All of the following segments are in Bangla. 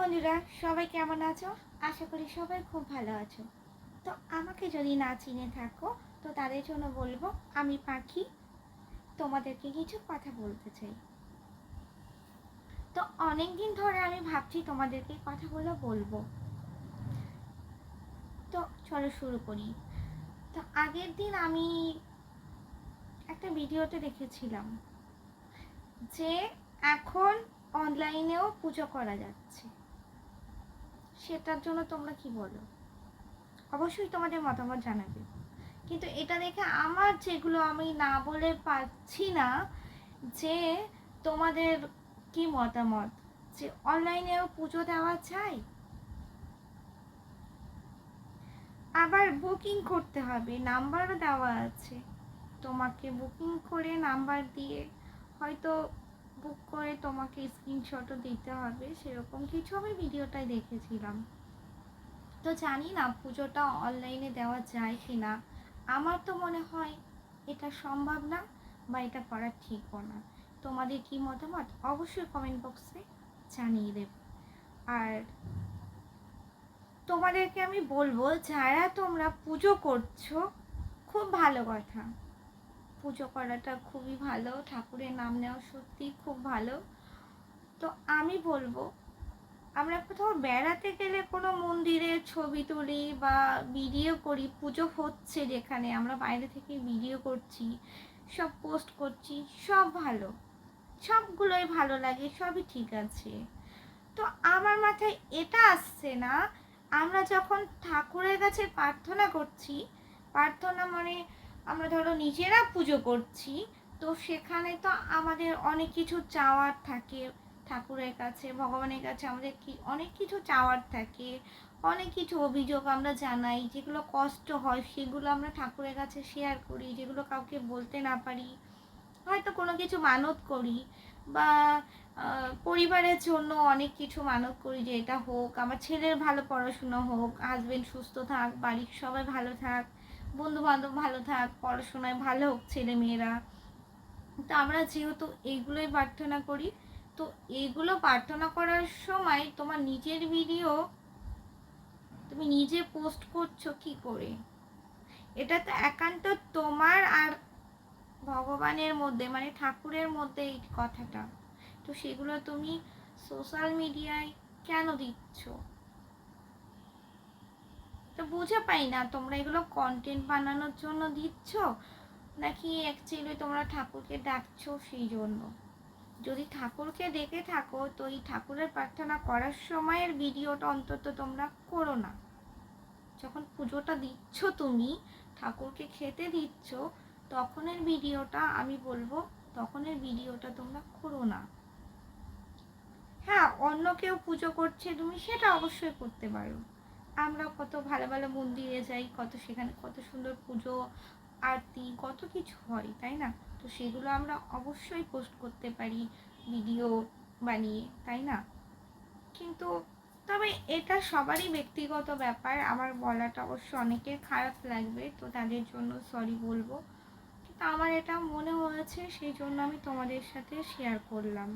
বন্ধুরা, সবাই কেমন আছো? আশা করি সবাই খুব ভালো আছো। তো আমাকে যদি না চিনে থাকো, তো তাদের জন্য বলব, আমি পাখি। তোমাদেরকে কিছু কথা বলতে চাই। তো অনেক দিন ধরে আমি ভাবছি তোমাদেরকে কথাগুলো বলব। তো চলো শুরু করি। তো আগের দিন আমি একটা ভিডিওতে দেখেছিলাম যে এখন অনলাইনেও পুজো করা যাচ্ছে। সেটার জন্য তোমরা কি বলো? অবশ্যই তোমাদের মতামত জানাবে। কিন্তু এটা দেখে আমার যেগুলো আমি না বলে পাচ্ছি না, যে তোমাদের কি মতামত? যে অনলাইনেও পুজো দেওয়া যায়? আবার বুকিং করতে হবে, নাম্বারও দেওয়া আছে। তোমাকে বুকিং করে নাম্বার দিয়ে হয়তো বুক করে তোমাকে স্ক্রিনশটও দিতে হবে, সেরকম কিছু আমি ভিডিওটাই দেখেছিলাম। তো জানি না পুজোটা অনলাইনে দেওয়া যায় কি না আমার তো মনে হয় এটা সম্ভব না বা এটা করা ঠিকও না। তোমাদের কি মতামত? অবশ্যই কমেন্ট বক্সে জানিয়ে দেব। আর তোমাদেরকে আমি বলব, যারা তোমরা পুজো করছ, খুব ভালো কথা। পুজো করাটা খুবই ভালো, ঠাকুরের নাম নেওয়া সত্যি খুব ভালো। তো আমি বলব, আমরা কোথাও বেড়াতে গেলে কোনো মন্দিরে ছবি তুলি বা ভিডিও করি, পুজো হচ্ছে যেখানে, আমরা বাইরে থেকে ভিডিও করছি, সব পোস্ট করছি, সব ভালো। সবগুলোই ভালো লাগে, সবই ঠিক আছে। তো আমার মাথায় এটা আসছে না, আমরা যখন ঠাকুরের কাছে প্রার্থনা করছি, প্রার্থনা মানে আমরা ধরো নিজেরা পুজো করছি, তো সেখানে তো আমাদের অনেক কিছু চাওয়ার থাকে, ঠাকুরের কাছে, ভগবানের কাছে আমাদের কি, অনেক কিছু চাওয়ার থাকে, অনেক কিছু অভিযোগ আমরা জানাই, যেগুলো কষ্ট হয় সেগুলো আমরা ঠাকুরের কাছে শেয়ার করি, যেগুলো কাউকে বলতে না পারি, হয়তো কোনো কিছু মানত করি বা পরিবারের জন্য অনেক কিছু মানত করি যে এটা হোক, আমার ছেলের ভালো পড়াশুনো হোক হাজবেন্ড সুস্থ থাক, বাড়ির সবাই ভালো থাক বন্ধু বান্ধব ভালো থাক, পড়াশোনায় ভালো হোক ছেলে মেয়েরা তো আমরা যেহেতু এইগুলোই প্রার্থনা করি, তো এইগুলো প্রার্থনা করার সময় তোমার নিজের ভিডিও তুমি নিজে পোস্ট করছ কি করে? এটা তো একান্ত তোমার আর ভগবানের মধ্যে মানে ঠাকুরের মধ্যে এই কথাটা। তো সেগুলো তুমি সোশ্যাল মিডিয়ায় কেন দিচ্ছ? তো বুঝে পাই না, তোমরা এগুলো কন্টেন্ট বানানোর জন্য দিচ্ছ? নাকি অ্যাকচুয়ালি তোমরা ঠাকুরকে ডাকছো সেই জন্য? যদি ঠাকুরকে ডেকে থাকো, তো এই ঠাকুরের প্রার্থনা করার সময়ের ভিডিওটা অন্তত তোমরা করো না। যখন পুজোটা দিচ্ছ তুমি, ঠাকুরকে খেতে দিচ্ছ, তখনের ভিডিওটা আমি বলব, তখনের ভিডিওটা তোমরা করো না। হ্যাঁ অন্য কেউ পুজো করছে, তুমি সেটা অবশ্যই করতে পারো। আমরা কত ভালো ভালো মন্দিরে যাই, কত সেখানে কত সুন্দর পুজো, আরতি, কত কিছু হয়, তাই না? তো সেগুলো আমরা অবশ্যই পোস্ট করতে পারি ভিডিও বানিয়ে, তাই না? কিন্তু তবে এটা সবারই ব্যক্তিগত ব্যাপার, আমার বলাটা অবশ্য অনেকের খারাপ লাগবে, তো তাদের জন্য সরি বলব। কিন্তু আমার এটা মনে হয়েছে, সেই জন্য আমি তোমাদের সাথে শেয়ার করলাম।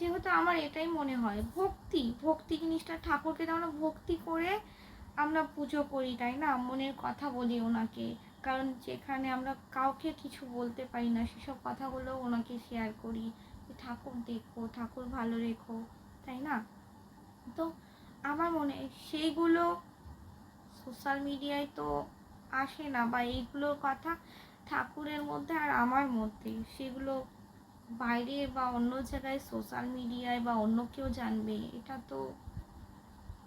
যেহেতু আমার এটাই মনে হয়, ভক্তি ভক্তি জিনিসটা ঠাকুরকে তো আমরা ভক্তি করে আমরা পুজো করি, তাই না? মনের কথা বলি ওনাকে, কারণ যেখানে আমরা কাউকে কিছু বলতে পারি না, সেসব কথাগুলো ওনাকে শেয়ার করি ঠাকুর দেখো, ঠাকুর ভালো রেখো, তাই না? তো আমার মনে সেইগুলো সোশ্যাল মিডিয়ায় তো আসে না, বা এইগুলোর কথা ঠাকুরের মধ্যে আর আমার মধ্যে, সেগুলো বাইরে বা অন্য জায়গায় সোশ্যাল মিডিয়ায় বা অন্য কেউ জানবে, এটা তো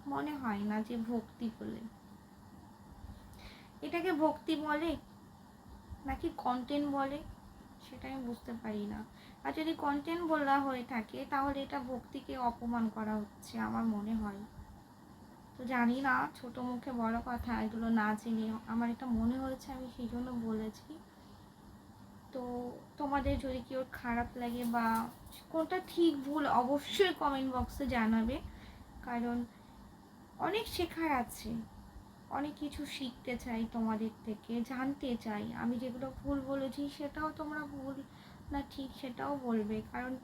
মনে হয় না যে ভক্তি বলে। এটাকে ভক্তি বলে নাকি কন্টেন্ট বলে, সেটা আমি বুঝতে পারি না। আর যদি কন্টেন্ট বলা হয়ে থাকে, তাহলে এটা ভক্তিকে অপমান করা হচ্ছে আমার মনে হয়। তো জানি না, ছোট মুখে বড় কথা, এগুলো না জেনে আমার এটা মনে হয়েছে, আমি সেই জন্য বলেছি। তোমাদের যদি কেউ খারাপ লাগে বা কোনটা ঠিক ভুল অবশ্যই কমেন্ট বক্সে জানাবে। কারণ অনেক শেখার আছে। অনেক কিছু শিখতে চাই তোমাদের থেকে, জানতে চাই। আমি যেগুলো ভুল বলেছি সেটাও তোমরা ভুল না ঠিক সেটাও বলবে। কারণ